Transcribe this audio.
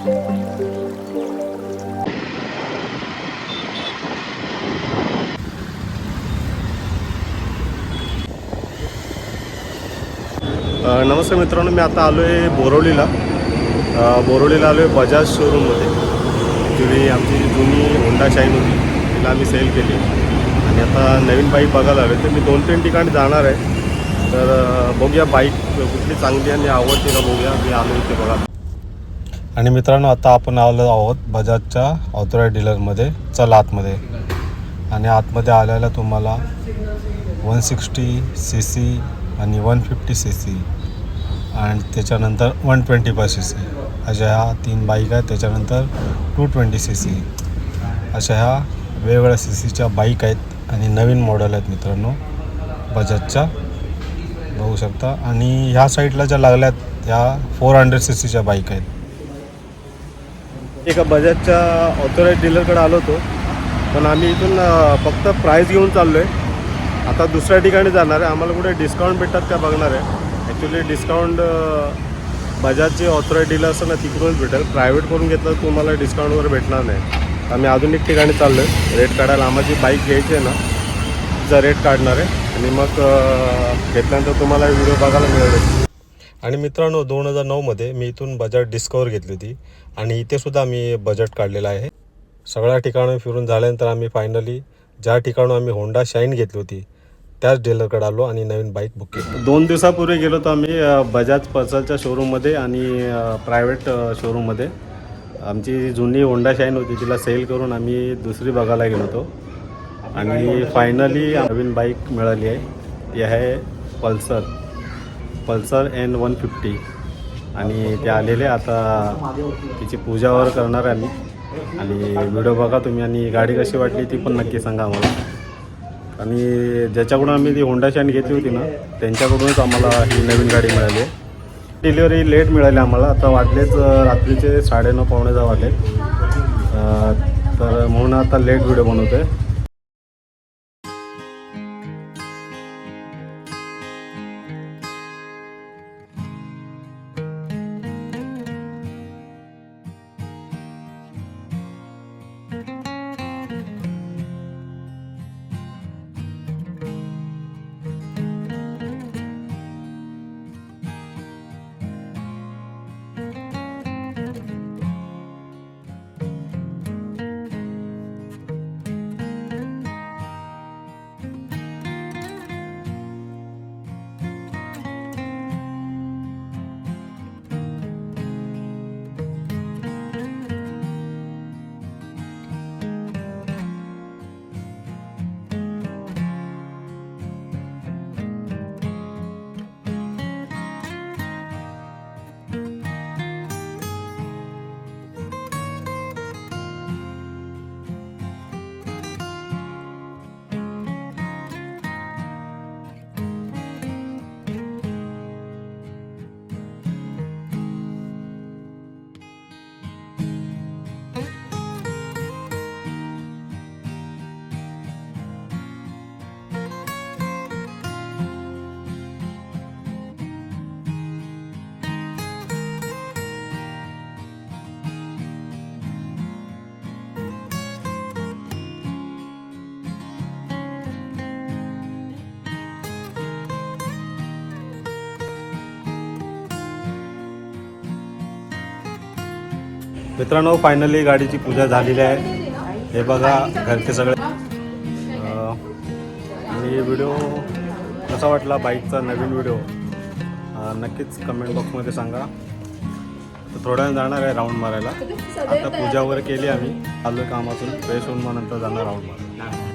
नमस्कार मित्रांनो मी आता आलो आहे बोरवलीला बोरवलीला आलो आहे बजाज शोरूममध्ये ॲक्च्युली आमची जी जुनी होंडा शाईन होती तिला आम्ही सेल केली. आणि आता नवीन बाईक बघायला हवे तर मी दोन तीन ठिकाणी जाणार आहे. तर बघूया बाईक कुठली चांगली आणि आवडते का बघूया. मी आलो इथे बघा आणि मित्रांनो आता आपण आलो आहोत बजाजच्या ऑथोराईज डीलरमध्ये चला आतमध्ये. आणि आतमध्ये आल्याला तुम्हाला वन सिक्स्टी सी सी आणि वन फिफ्टी सी सी आणि त्याच्यानंतर one twenty five C C अशा ह्या तीन बाईक आहेत. त्याच्यानंतर टू ट्वेंटी सी सी अशा ह्या वेगवेगळ्या सी सीच्या बाईक आहेत आणि नवीन मॉडेल आहेत मित्रांनो बजाजच्या. बघू शकता. आणि ह्या साईडला ज्या लागल्यात ह्या फोर हंड्रेड सी सीच्या बाईक आहेत. एका बजाजच्या ऑथोराईज डीलरकडे आलो होतो. पण आम्ही इथून फक्त प्राईस घेऊन चाललो आहे आता दुसऱ्या ठिकाणी जाणार आहे. आम्हाला कुठे डिस्काउंट भेटतात त्या बघणार आहे. ॲक्च्युली डिस्काउंट बजाजचे ऑथोराईज डीलर असं ना तिकडूनच भेटेल. प्रायव्हेट करून घेतलं तर तुम्हाला डिस्काउंट वगैरे भेटणार नाही. आम्ही अजून एक ठिकाणी चाललो आहे रेट काढायला आम्हाला जी बाईक घ्यायची आहे ना तिचा रेट काढणार आहे. आणि मग घेतल्यानंतर तुम्हाला व्हिडिओ बघायला मिळेल. आणि मित्रांनो दोन हजार नऊमध्ये मी इथून बजाज डिस्कवर घेतली होती आणि इथेसुद्धा मी बजेट काढलेलं आहे. सगळ्या ठिकाणी फिरून झाल्यानंतर आम्ही फायनली ज्या ठिकाणं आम्ही होंडा शाईन घेतली होती त्याच डीलरकडे आलो आणि नवीन बाईक बुक केली. दोन दिवसापूर्वी गेलो होतो आम्ही बजाज पल्सरच्या शोरूममध्ये आणि प्रायव्हेट शोरूममध्ये आमची जुनी होंडा शाईन होती तिला सेल करून आम्ही दुसरी बघायला गेलो होतो. आणि फायनली नवीन बाईक मिळाली आहे. ती आहे Pulsar. Pulsar N one fifty आणि ते आलेले आता तिची पूजा वगैरे करणार आहे आम्ही. आणि व्हिडिओ बघा तुम्ही आणि गाडी कशी वाटली ती पण नक्की सांगा आम्हाला. आणि ज्याच्याकडून आम्ही ती होंडा शाईन घेतली होती ना त्यांच्याकडूनच आम्हाला ही नवीन गाडी मिळाली. आहे डिलिव्हरी लेट मिळाली आम्हाला. आता वाटलेच रात्रीचे साडेनऊ पावणे दहा आले तर म्हणून आता लेट व्हिडिओ बनवतो आहे मित्रांनो फायनली गाडीची पूजा झालेली आहे. हे बघा घरचे सगळे. अं, आणि व्हिडिओ कसा वाटला बाईकचा नवीन व्हिडिओ नक्कीच कमेंट बॉक्समध्ये सांगा. तर थोड्या वेळ जाणार आहे राऊंड मारायला. आता पूजा वगैरे केली आम्ही. आलो कामातून. फ्रेश होऊन मग नंतर जाणार राऊंड मारायला.